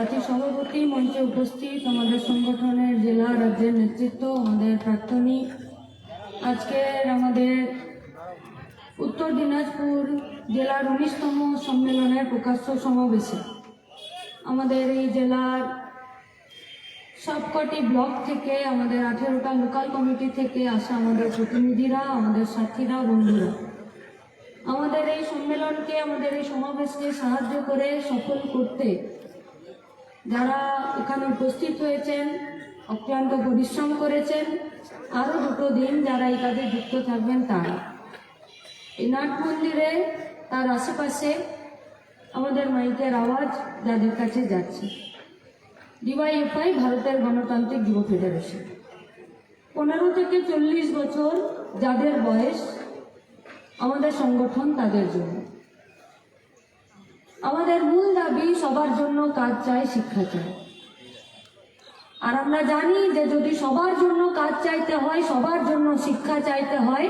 সাথী সভাপতি মঞ্চে উপস্থিত আমাদের সংগঠনের জেলা রাজ্যের নেতৃত্ব, আমাদের প্রাক্তনী। আজকের আমাদের উত্তর দিনাজপুর জেলার উনিশতম সম্মেলনের প্রকাশ্য সমাবেশে আমাদের এই জেলার সবকটি ব্লক থেকে, আমাদের আঠেরোটা লোকাল কমিটি থেকে আসা আমাদের প্রতিনিধিরা, আমাদের সাথীরা, বন্ধুরা, আমাদের এই সম্মেলনকে, আমাদের এই সমাবেশকে সাহায্য করে সফল করতে যারা এখানে উপস্থিত হয়েছেন, অক্লান্ত পরিশ্রম করেছেন আরও দুটো দিন যারা এই কাজে যুক্ত থাকবেন তারা। এই নাট মন্দিরে তার আশেপাশে আমাদের মাইকের আওয়াজ যাদের কাছে যাচ্ছে। ডিওয়াইএফআই ভারতের গণতান্ত্রিক যুব ফেডারেশন। পনেরো থেকে চল্লিশ বছর যাদের বয়স, আমাদের সংগঠন তাদের জন্য। আমাদের মূল দাবি সবার জন্য কাজ চাই শিক্ষা চাই। আর আমরা জানি যে যদি সবার জন্য কাজ চাইতে হয়, সবার জন্য শিক্ষা চাইতে হয়,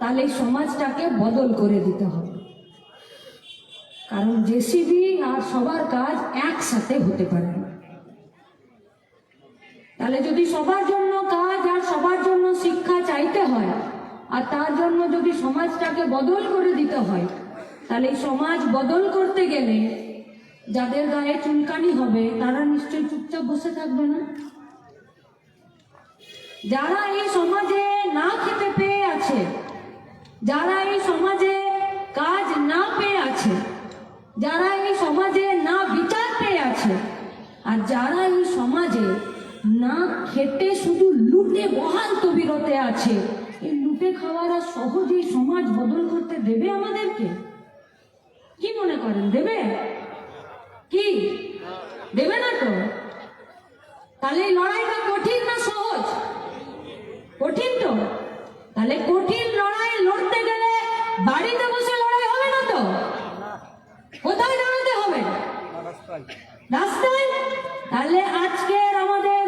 তাহলে সমাজটাকে বদল করে দিতে হবে। কারণ জেসিবি আর সবার কাজ একসাথে হতে পারে তাহলে যদি সবার জন্য কাজ আর সবার জন্য শিক্ষা চাইতে হয়, আর তার জন্য যদি সমাজটাকে বদল করে দিতে হয় তাহলে সমাজ বদল করতে গেলে যাদের গায়ে চুলকানি হবে, তারা নিশ্চয়ই চুপচাপ বসে থাকবে না? যারা এই সমাজে না খেতে পেয়ে আছে, যারা এই সমাজে কাজ না পেয়ে আছে, যারা এই সমাজে না বিচার পেয়ে আছে, আর যারা এই সমাজে না খেতে শুধু লুটে বহাল তবিরতে আছে, এই লুটে খাওয়ারা সহজেই সমাজ বদল করতে দেবে আমাদেরকে? মনে করেন, দেবে? কি? দেবে না তো? তাহলে এই লড়াইটা কঠিন না সহজ। কঠিন তো। তাহলে কঠিন লড়াই লড়তে গেলে বাড়িতে বসে লড়াই হবে না তো? কোথায় দাঁড়াতে হবে? রাস্তায়? তাহলে আজকের আমাদের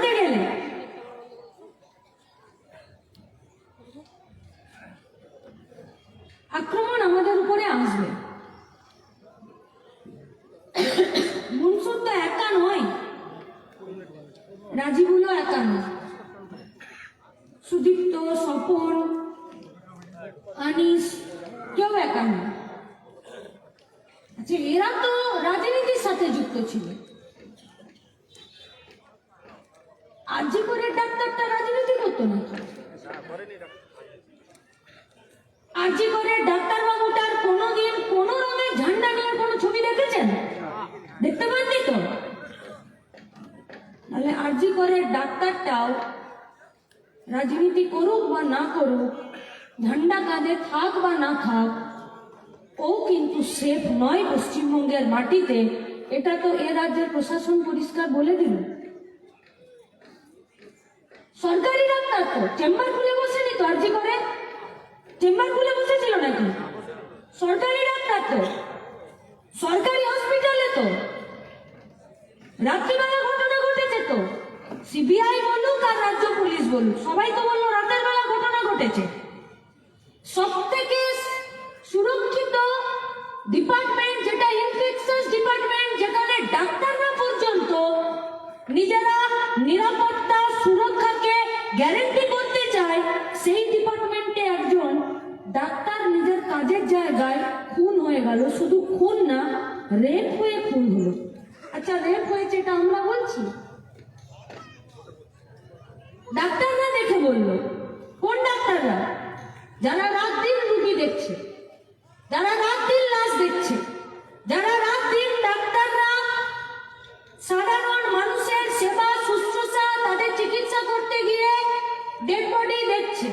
দাঁড়াতে গেলে আক্রমণ আমাদের উপরে আসবে মনসুর তো একা নয় রাজীবুলও একা নয় সুদীপ্ত স্বপন আনিস কেউ একা নয় আচ্ছা এরা তো রাজনীতির সাথে যুক্ত ছিল আরজি করে ডাক্তারটা রাজনীতি করতো নাকি আরজি করে ডাক্তার বাবুটার কোনোদিন কোনো রঙের ঝান্ডা নিয়ে কোনো ছবি দেখেছেন দেখতে পাননি তো তাহলে আরজি করে ডাক্তারটাও রাজনীতি করুক বা না করুক ঝান্ডা কাঁধে থাক বা না থাক ও কিন্তু সেফ নয় পশ্চিমবঙ্গের মাটিতে, এটা তো এ রাজ্যের প্রশাসন পরিষ্কার বলে দিল। সরকারি ডাক্তার তো, চেম্বার খুলে বসেনি তো আরজি করে? চেম্বার খুলে বসেছিল নাকি? সরকারি ডাক্তার তো, সরকারি হসপিটালে তো। রাত্রিবেলা ঘটনা ঘটেছে তো। সিবিআই বলুক আর রাজ্য পুলিশ বলুক সবাই তো বলল, রাতের বেলা ঘটনা ঘটেছে। সব থেকে সুরক্ষিত ডিপার্টমেন্ট যেটা ইনফেকশন ডিপার্টমেন্ট যেখানে ডাক্তাররা পর্যন্ত নিজেরা নিরাপত্তা সুরক্ষাকে গ্যারেন্টি করতে চায়, সেই ডিপার্টমেন্টে একজন ডাক্তার নিজের কাজের জায়গায় খুন হয়ে গেল। শুধু খুন না রেপ হয়ে খুন হলো। আচ্ছা রেপ হয়েছে এটা আমরা বলছি? ডাক্তাররা দেখে বলল, কোন ডাক্তাররা? যারা রাত দিন রুগী দেখছে, যারা রাত দিন লাশ দেখছে যারা রাত দিন ডাক্তাররা, সাধারণ মানুষের সেবা শুশ্রূষা, তাদের চিকিৎসা করতে গিয়ে ডেড বডি দেখছে।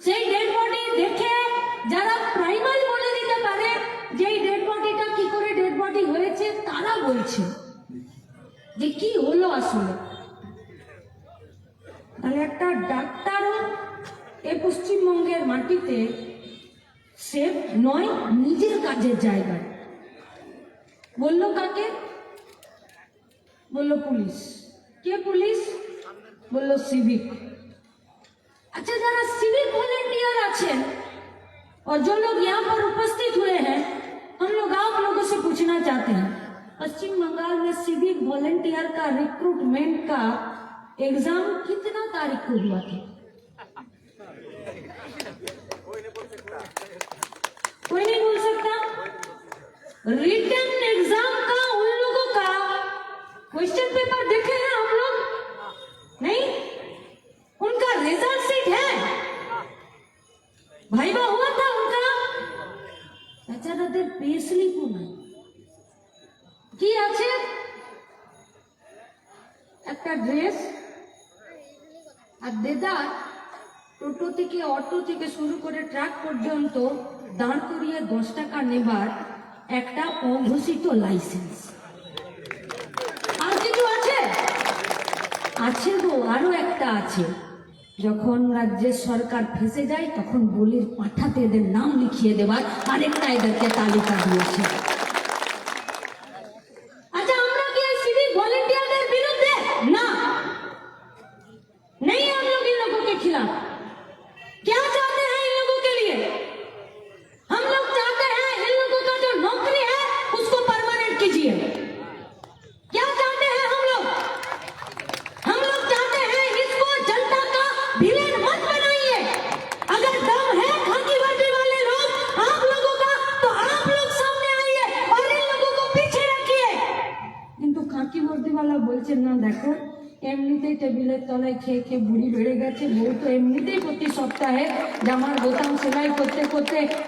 সেই ডেড বডি দেখে যারা প্রাইমারি বলে দিতে পারে যে এই ডেড বডিটা কি করে ডেড বডি হয়েছে, তারা বলছে যে কি হলো আসলে? তাহলে একটা ডাক্তারও এ পশ্চিমবঙ্গের মাটিতে সেফ নয় নিজের কাজের জায়গায় বললো কাকে বললো পুলিশ কে পুলিশ বললো सिविक अच्छा जरा सिविक वॉलेंटियर आछेन और जो लोग यहाँ पर उपस्थित हुए हैं हम लोग आप लोगों से पूछना चाहते हैं पश्चिम बंगाल में सिविक वॉलेंटियर का रिक्रूटमेंट का एग्जाम कितना तारीख को हुआ था कोई नहीं बोल सकता रिटर्न एग्जाम का उन लोगों का क्वेश्चन पेपर देखे हैं हम लोग नहीं उनका रिजल्ट सीट है ভাইবা हुआ था उनका বেচারাদের পে স্লিপও নাই কি আছে একটা ড্রেস আর দেদার টোটো থেকে, অটো থেকে শুরু করে ট্রাক পর্যন্ত দাঁড় করিয়ে দশ টাকা নেবার একটা অঘোষিত লাইসেন্স। আর কিছু আছে। আছে গো, আরও একটা আছে। যখন রাজ্যের সরকার ফেসে যায়, তখন বলির পাঠাতে এদের নাম লিখিয়ে দেবার আরেকটা এদেরকে তালিকা দিয়েছে।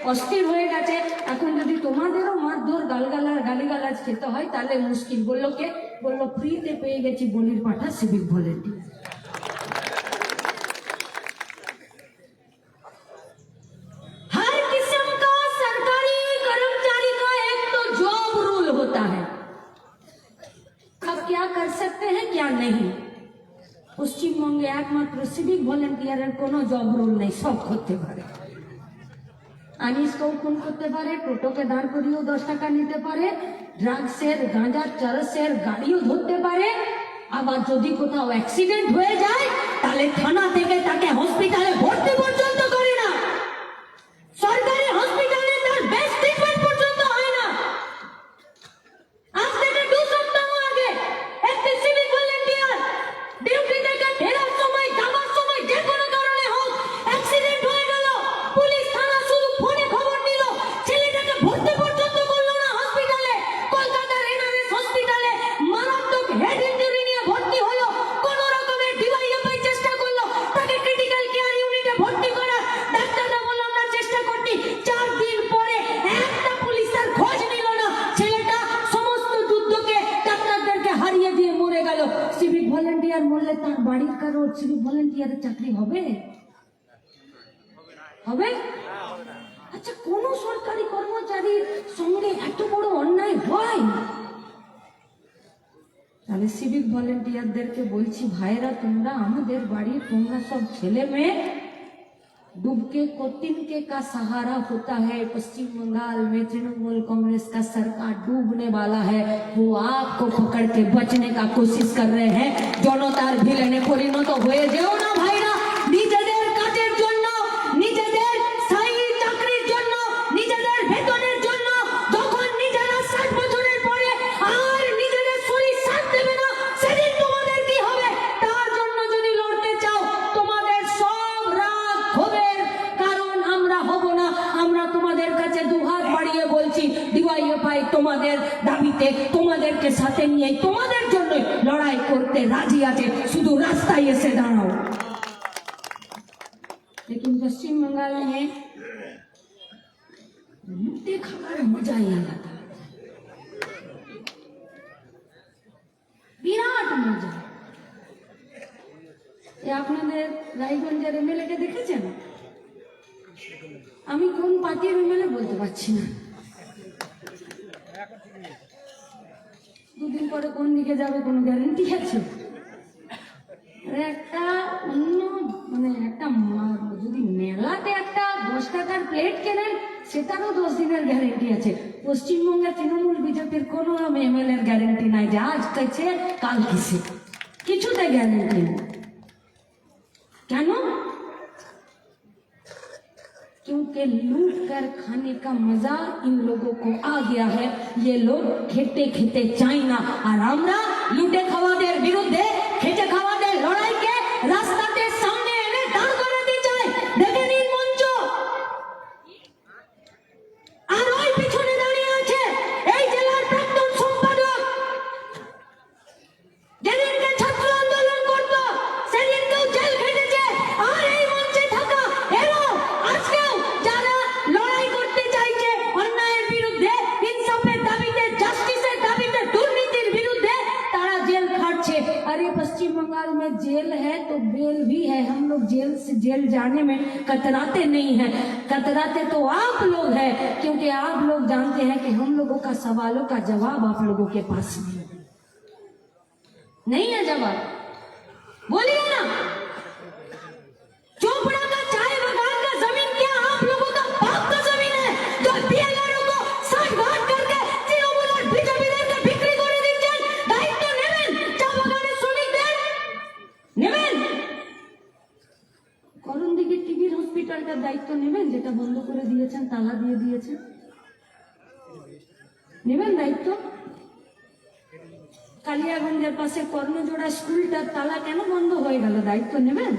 অস্থির হয়ে গেছে এখন যদি তোমাদেরও মারধর গালগালা গালিগালাজ খেতে হয় তাহলে মুশকিল বললো কে বললো ফ্রিতে পেয়ে গেছি বলির পাঠা সিভিক ভলেন্টিয়ার পশ্চিমবঙ্গে একমাত্র সিভিক ভলেন্টিয়ারের কোনো জব রোল নেই সব করতে পারে আনিসকেও খুন করতে পারে, টোটোকে দাঁড় করিয়েও দশ টাকা নিতে পারে, ড্রাগসের, গাঁজার, চারসের গাড়িও ধরতে পারে। আবার যদি কোথাও অ্যাক্সিডেন্ট হয়ে যায়, তাহলে থানা থেকে তাকে হসপিটালে ভর্তি পর্যন্ত সিভিক ভলেন্টিয়ারের চাকরি হবে? হবে? আচ্ছা কোন সরকারি কর্মচারীর সঙ্গে এত বড় অন্যায় হয়? তাহলে সিভিক ভলেন্টিয়ারদেরকে বলছি ভাইরা তোমরা আমাদের বাড়ির তোমরা সব ছেলে মেয়ে डुबके को तिनके का सहारा होता है। पश्चिम बंगाल में तृणमूल कांग्रेस का सरकार डूबने वाला है। वो आपको पकड़ के बचने का कोशिश कर रहे हैं। जनतार भिलेने परिणत तो हुए जो ना भाई। তোমাদেরকে নিয়ে তোমাদের জন্য লড়াই করতে রাজি আছে। শুধু রাস্তায় এসে দাঁড়াও। लेकिन पश्चिम बंगाल में मुद्दे खाकर বিরাট মজা। এ আপনাদের রায়গঞ্জের এমএলএ কে দেখেছেন? আমি কোন পার্টির এমএলএ বলতে পারছি না। পরে কোন দিকে যাবে কোনো গ্যারেন্টি আছে? একটা অন্য মানে একটা যদি মেলাতে একটা দশ টাকার প্লেট কেনেন, সেটারও দশ দিনের গ্যারেন্টি আছে। পশ্চিমবঙ্গের তৃণমূল বিজেপির কোনো এমএলএ গ্যারেন্টি নাই যে আজ কাছে কাল কিসে কিছুতে গ্যারেন্টি নেই। কেন? क्योंकि लूट कर खाने का मजा इन लोगों को आ गया है ये लोग খেতে খেতে চাই না আর আমরা লুটে খাওয়াদের বিরুদ্ধে খেটে খাওয়াদের লড়াইকে রাস্তাতে जेल में कतराते नहीं है। कतराते तो आप लोग हैं, क्योंकि आप लोग जानते हैं कि हम लोगों का सवालों का जवाब आप लोगों के पास नहीं है। नहीं है जवाब? बोलिए ना। चोपड़ा যেটা বন্ধ করে দিয়েছেন, তালা দিয়ে দিয়েছেন। নেবেন দায়িত্ব? কালিয়াগঞ্জের পাশে কর্ণজোড়া স্কুলটার তালা কেন বন্ধ হয়ে গেল? দায়িত্ব নেবেন?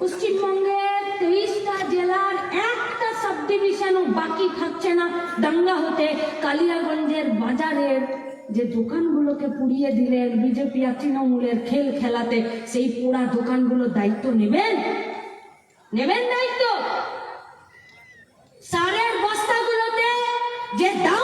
পশ্চিমবঙ্গে তেইশটা জেলার একটা সাব ডিভিশনও বাকি থাকছে না। দাঙ্গা হতে কালিয়াগঞ্জের বাজারের যে দোকানগুলোকে পুড়িয়ে দিলেন, বিজেপি আর তৃণমূলের খেল খেলাতে, সেই পোড়া দোকানগুলোর দায়িত্ব নেবেন? নেবেন দায়িত্ব সারের বস্তাগুলোতে যে দাম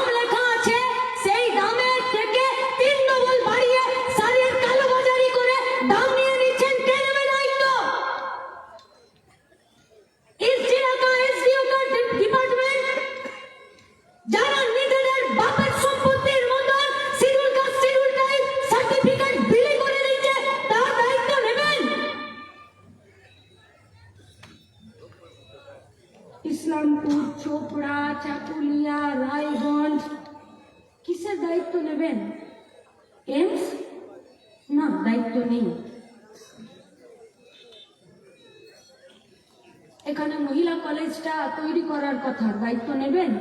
নেবেন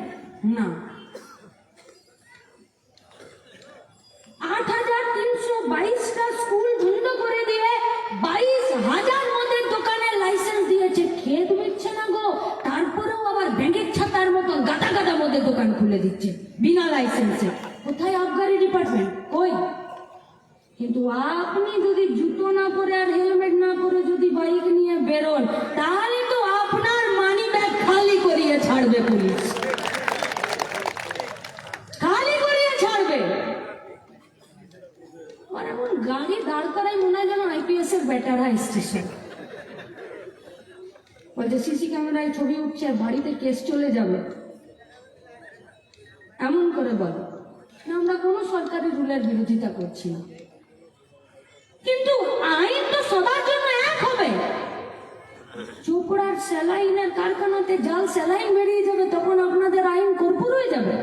না। আট হাজার তিনশো বাইশটা স্কুল বন্ধ করে দিয়ে বাইশ হাজার দোকানের লাইসেন্স দিয়েছে। খেত মিটছে না গো? তারপরেও আবার ছাতার মতো গাদা গাদা দোকান খুলে দিচ্ছে, বিনা লাইসেন্সে। কোথায় আবগারি ডিপার্টমেন্ট কই? কিন্তু আপনি যদি জুতো না পরে আর হেলমেট না পরে যদি বাইক নিয়ে বেরোন, তাহলে তো আপনার মানি ব্যাগ খালি করিয়ে ছাড়বে পুলিশ খালি করিয়ে ছাড়বে গাড়ি দাঁড় করাই মনে হয় যেন আইপিএস এর বেটারা স্টেশন বলছে, সিসি ক্যামেরায় ছবি উঠছে, আর বাড়িতে কেস চলে যাবে। এমন করে বলো। আমরা কোনো সরকারি রুলের বিরোধিতা করছি না। কিন্তু আইন তো সবার জন্য এক হবে। চোপড়ার স্যালাইনের কারখানাতে জাল স্যালাইন বেরিয়ে যাবে, তখন আপনাদের আইন কর্পূর হয়ে যাবে।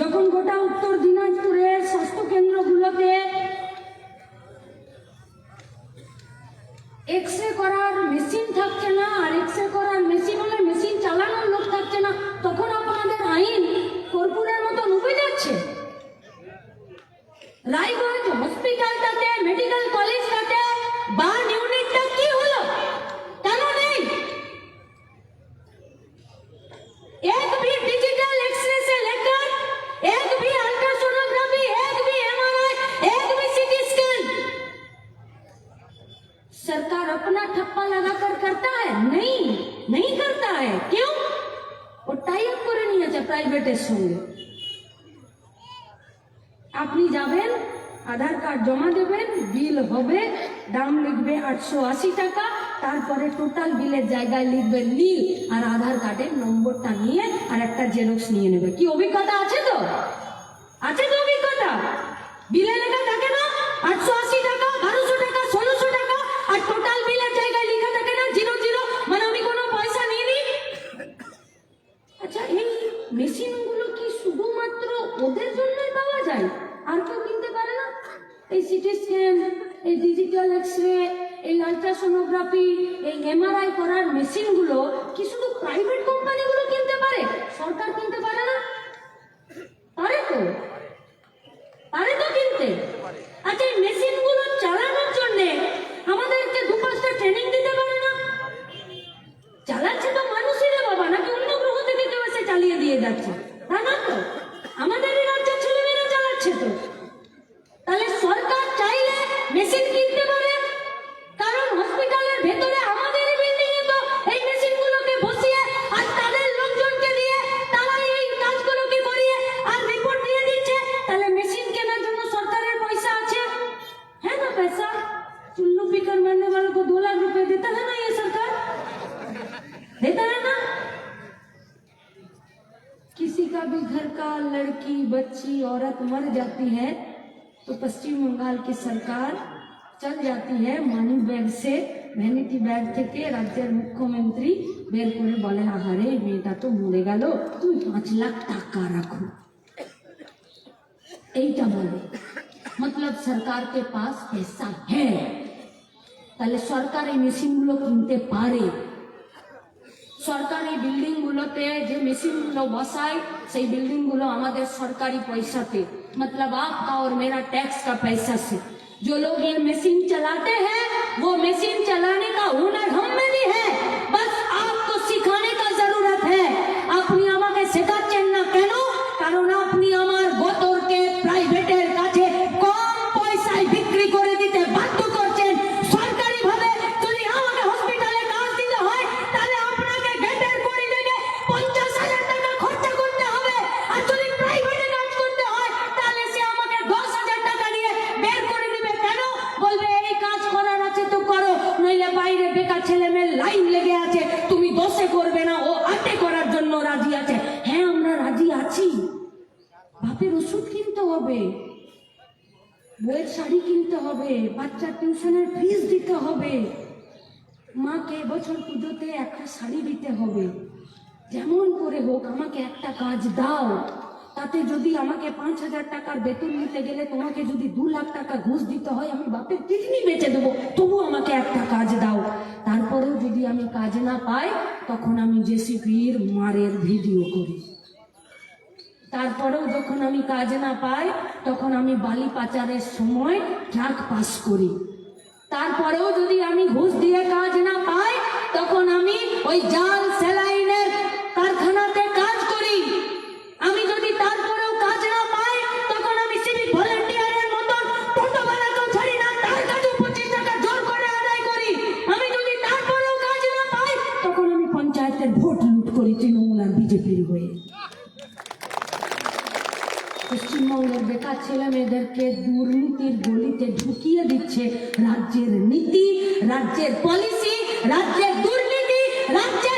যখন গোটা উত্তর দিনাজপুরের স্বাস্থ্য কেন্দ্রগুলোতে এক্স রে করার মেশিন থাকছে না, আর এক্স রে করার মেশিন হলে মেশিন চালানোর লোক থাকছে না, তখন আপনাদের আইন কর্পূরের মতো উবে যাচ্ছে। রায়গঞ্জ হসপিটালটাতে মেডিকেল কলেজটাতে আপনি যাবেন, আধার কার্ড জমা দেবেন, বিল হবে, দাম লিখবে আটশো আশি টাকা, তারপরে টোটাল বিলের জায়গায় লিখবেন নীল আর আধার কার্ডের নম্বরটা নিয়ে আর একটা জেরক্স নিয়ে নেবে। কি অভিজ্ঞতা আছে তো? আছে তো অভিজ্ঞতা? বিলে লেখা থাকে না? আটশো আশি এমআরআই করার মেশিনগুলো কি শুধু প্রাইভেট কোম্পানিগুলো কিনতে পারে? সরকার কিনতে পারে না? পারে তো। পারে তো কিনতে। আচ্ছা এই মেশিনগুলো চালানোর জন্য আমাদেরকে দু পাঁচটা ট্রেনিং দিতে পারে না? চালাচ্ছে তো মানুষই রে বাবা, নাকি অন্য গ্রহ থেকে কেউ এসে চালিয়ে দিয়ে যাচ্ছে? তা না তো। আমাদেরই है मानी बैग से भैनिटी बैग थे राज्य मुख्यमंत्री बेर करे आहारे मेटा तो मरे गल तु पाँच लाख टा रख मतलब सरकार के पास पैसा है तले सरकार मेसिन गो कहते सरकार बिल्डिंग गोते मेसिन गो बसाई बिल्डिंग गो सरकारी पैसा पे मतलब आपका और मेरा टैक्स का पैसा से जो लोग ये मशीन चलाते हैं, वो मशीन चलाने का हुनर हम में भी है। বইয়ের শাড়ি কিনতে হবে, বাচ্চার টিউশনের ফিস দিতে হবে। মাকে বছর পুজোতে একটা শাড়ি দিতে হবে। যেমন করে হোক আমাকে একটা কাজ দাও। তাতে যদি আমাকে পাঁচ হাজার টাকার বেতন নিতে গেলে তোমাকে যদি দু লাখ টাকা ঘুষ দিতে হয়, আমি বাপের কিডনি বেচে দেবো। তবু আমাকে একটা কাজ দাও। তারপরেও যদি আমি কাজ না পাই, তখন আমি জেসিপির মারের ভিডিও করি। তারপরেও যখন আমি কাজ না পাই, তখন আমি বালি পাচারের সময় ট্রাক পাস করি। তারপরেও যদি আমি ঘুষ দিয়ে কাজ না পাই, তখন আমি ওই জাল স্যালাইনের পশ্চিমবঙ্গের বেকার ছেলে মেয়েদেরকে দুর্নীতির গলিতে ঢুকিয়ে দিচ্ছে রাজ্যের নীতি, রাজ্যের পলিসি রাজ্যের দুর্নীতি, রাজ্যের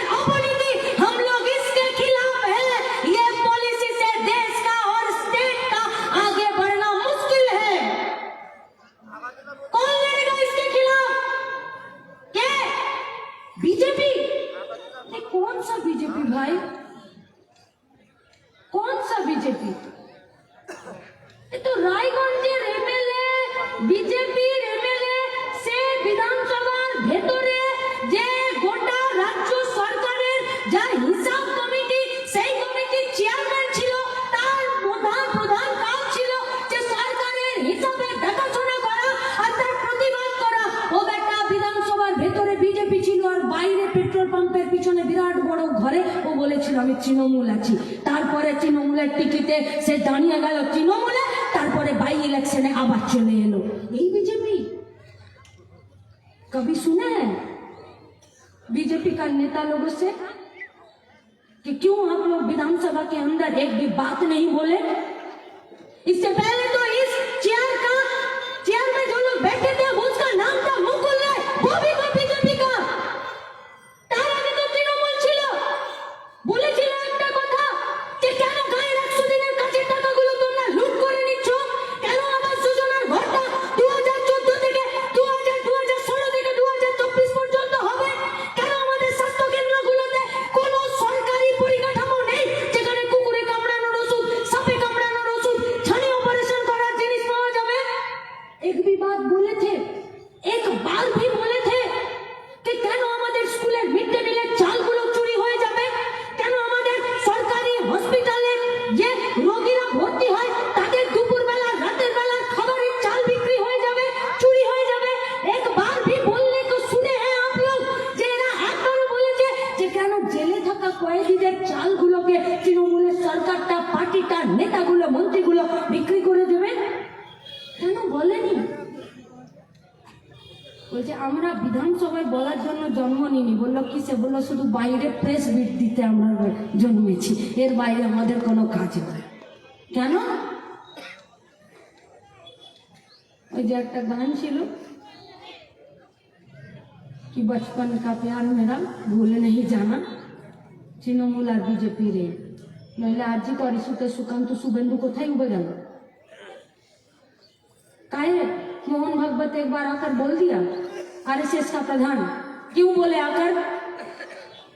পেট্রোল পাম্পের পিছনে বিরাট বড় ঘরে ও বলেছিল আমি তৃণমূল আছি তারপরে তৃণমূলের টিকিটে সে দাঁড়িয়ে গেল তৃণমূলে তারপরে বাই ইলেকশনে আবার চলে এলো এই বিজেপি कभी सुने हैं बीजेपी का नेता लोगों से कि क्यों हम लोग विधानसभा के अंदर एक भी बात नहीं बोले इससे पहले तो इस चेयर का चेयर में जो लोग बैठे थे वो उसका नाम था मुकुल একটা গান ছিল कि बचपन का प्यार मेरा भूले नहीं जाना তৃণমূল আর বিজেপি রে নইলে আরজি তো ইস্যুতে সুকান্ত শুভেন্দু কোথায় उबे গেল काहे मोहन भगवत एक बार आकर बोल दिया आरएसएस का प्रधान क्यों बोले आकर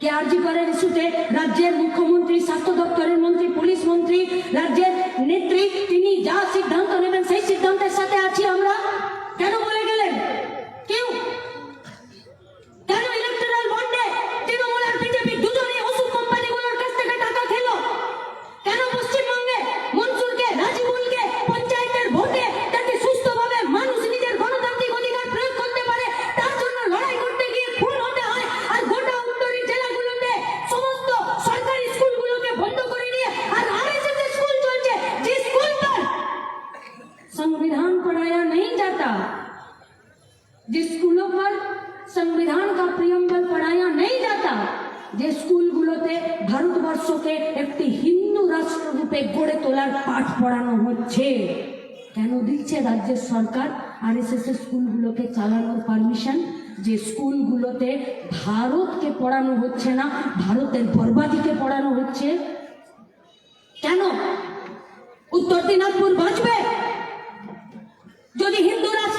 कि आरजी করের ইস্যুতে রাজ্যের মুখ্যমন্ত্রী স্বাস্থ্য দপ্তরের মন্ত্রী পুলিশ মন্ত্রী রাজ্যের নেত্রী তিনি যা সিদ্ধান্ত নেবেন সেই সিদ্ধান্তের সাথে আছি আমরা কেন বলে স্কুলগুলোতে ভারতবর্ষকে একটি হিন্দু রাষ্ট্ররূপে গড়ে তোলার পাঠ পড়ানো হচ্ছে। কেন দিচ্ছে রাজ্যের সরকার? আর এস এস স্কুলগুলোকে চালানোর পারমিশন যে স্কুলগুলোতে ভারতকে পড়ানো হচ্ছে না, ভারতের বরবাদিকে পড়ানো হচ্ছে। কেন? উত্তর দিনাজপুর বাঁচবে? যদি হিন্দু রাষ্ট্র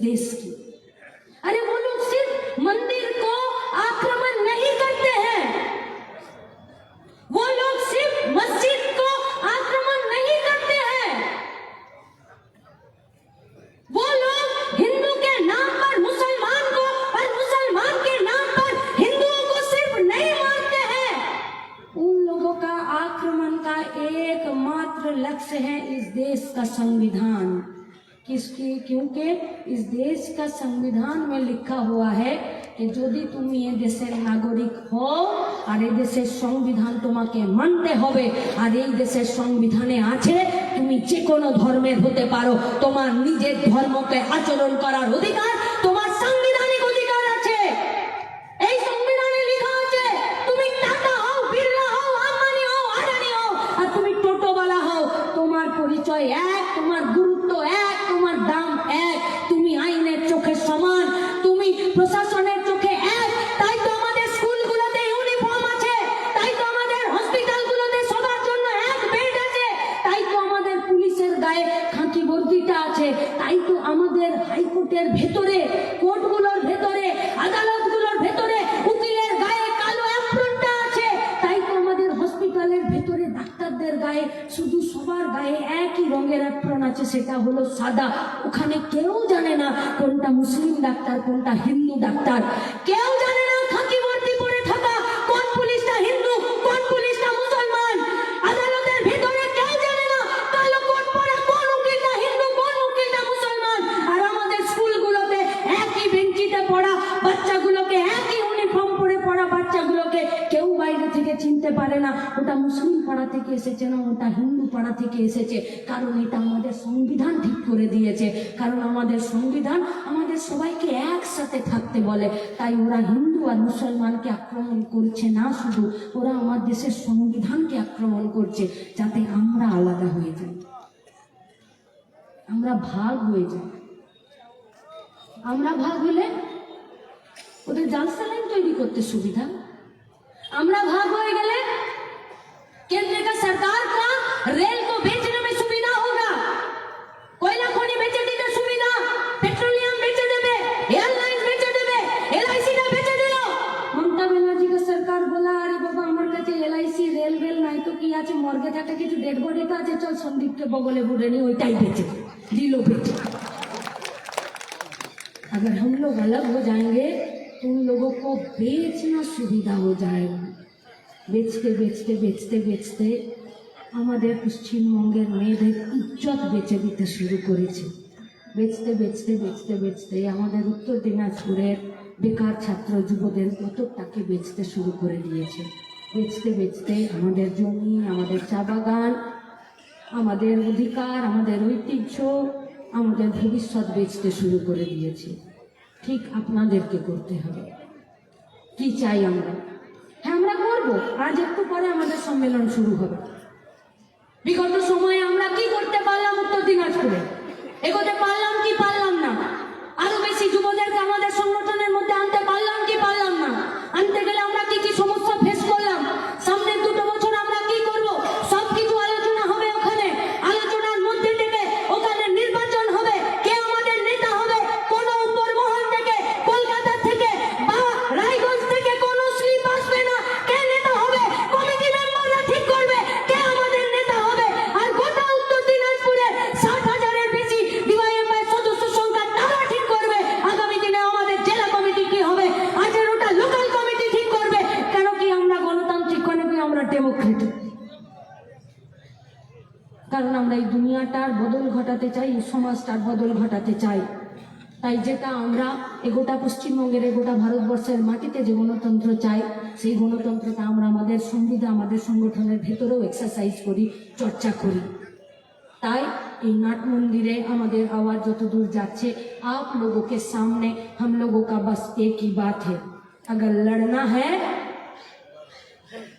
देश की। अरे वो लोग सिर्फ़ मंदिर देश का संविधान में लिखा हुआ যদি তুমি এ দেশের নাগরিক হও আর এ দেশের সংবিধান তোমাকে মানতে হবে আর এই দেশের সংবিধানে আছে তুমি যে কোনো ধর্মের হতে পারো তোমার নিজের ধর্মকে আচরণ করার অধিকার তোমার সাংবিধানিক অধিকার আছে এই সংবিধানে লেখা আছে, তুমি টাটা হও, বিড়লা হও, আম্বানি হও আর তুমি টোটোওয়ালা হও, তোমার পরিচয় এক ডাক্তার কোনটা হিন্দু ডাক্তার কেউ আমাদের সংবিধান ঠিক করে দিয়েছে। কারণ আমাদের সংবিধান আমাদের সবাইকে একসাথে থাকতে বলে। তাই ওরা হিন্দু আর মুসলমানকে আক্রমণ করছে না শুধু, ওরা আমার দেশের সংবিধানকে আক্রমণ করছে যাতে আমরা আলাদা হয়ে যাই। আমরা ভাগ হয়ে যাই। আমরা ভাগ হলে ওদের জালসালাইন তৈরি করতে সুবিধা? আমরা ভাগ হয়ে গেলে केंद्र সরকার রেল আছে মর্গে থাকে কিছু ডেড বডি তো আছে চল সন্দীপকে বগলে বুড়ে নি ওইটাই বেচে দিল বেচে अगर हम लोग अलग हो जाएंगे तो उन लोगों को बेचना सुविधा हो जाएगा বেচতে বেচতে বেচতে বেচতে আমাদের পশ্চিমবঙ্গের মেয়েদের ইজ্জত বেচে দিতে শুরু করেছে বেচতে বেচতে বেচতে বেচতে আমাদের উত্তর দিনাজপুরের বেকার ছাত্র যুবদের কতকটাকে বেচতে শুরু করে দিয়েছে বেচতে বেচতে আমাদের জমি, আমাদের চা বাগান, আমাদের অধিকার, আমাদের ঐতিহ্য, আমাদের ভবিষ্যৎ বেচতে শুরু করে দিয়েছে। ঠিক আপনাদেরকে করতে হবে। কি চাই আমরা? হ্যাঁ আমরা করব। আজ একটু পরে আমাদের সম্মেলন শুরু হবে। বিগত সময়ে আমরা কি করতে পারলাম উত্তর দিনাজপুরে? এগোতে পারলাম কি পারলাম না? আরও বেশি যুবদেরকে আমাদের সংগঠনের সমাজটার বদল ঘটাতে চাই তাই যেটা আমরা এগোটা পশ্চিমবঙ্গের এগোটা ভারতবর্ষের মাটিতে যে গণতন্ত্র চাই সেই গণতন্ত্রটা আমরা আমাদের সংবিধান আমাদের সংগঠনের ভেতরেও এক্সারসাইজ করি চর্চা করি তাই এই नाट मंदिरे আমাদের आवाज যত দূর যাচ্ছে आप लोगों के सामने हम लोगों का बस एक ही बात है अगर लड़ना है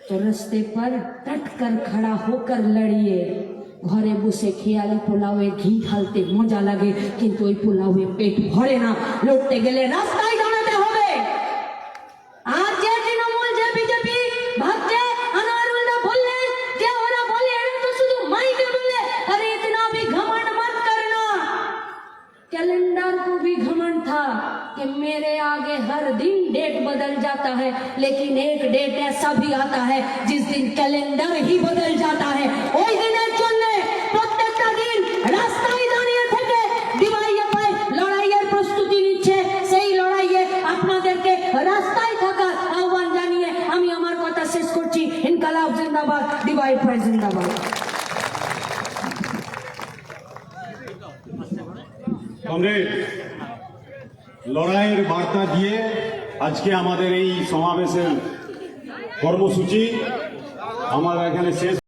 তো রাস্তে पर डट कर खड़ा होकर लड़िए ঘরে বসে খেয়ালি পোলাওয়ে ঘি ঢালতে মজা লাগে কিন্তু ওই পোলাওয়ে পেট ভরে না লড়তে গেলে রাস্তায় দাঁড়াতে হবে আর যে তৃণমূল যে বিজেপি ভাবছে আনোয়ারুল্লাহ বললেন যে ওরা বলে এরা তো শুধু মাইকে বলে আরে ইতনা भी घमंड मत करना कैलेंडर को भी घमंड था कि मेरे आगे हर दिन डेट बदल जाता है लेकिन एक डेट ऐसा भी आता है जिस दिन कैलेंडर ही बदल जाता है কমরেড লড়াইয়ের বার্তা দিয়ে আজকে আমাদের এই সমাবেশের কর্মসূচি আমার এখানে শেষ